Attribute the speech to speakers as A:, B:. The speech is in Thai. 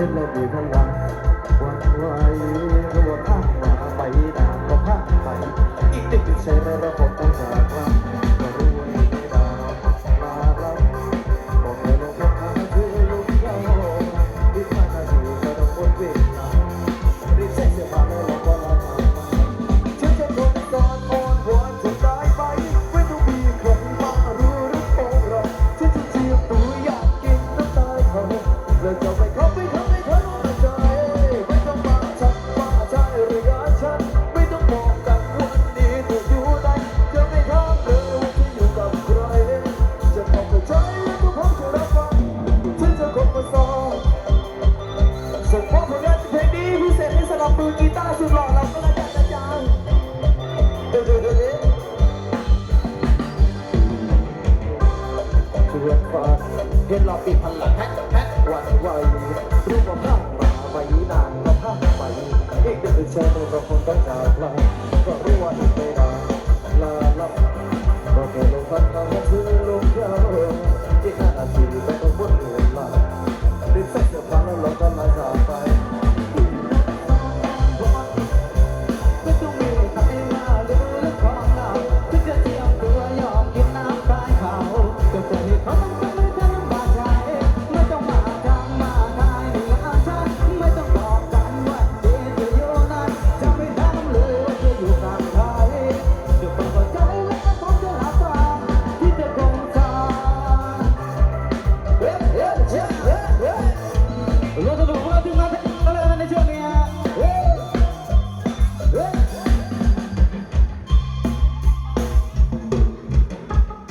A: ขึ้นแล้วมีพลังวันไหวรวดอ้างมาไปนานก็พักไปอีกนิดใช่ไหมเรา ส่งมอบผลงานเพลงนี้พิเศษให้สำหรับมือกีตาร์สุดหล่อเราก็ระดับอาจารย์ดูดูดูดิชวนฟ้าเห็นเราปีพันหลังแฮทแฮทวันไหวรูปภาพมาไว้นานมาภาพไปอีกเดือนเชิญเราคงต้องจากลาก็รู้ว่าอีกไม่นาน
B: Música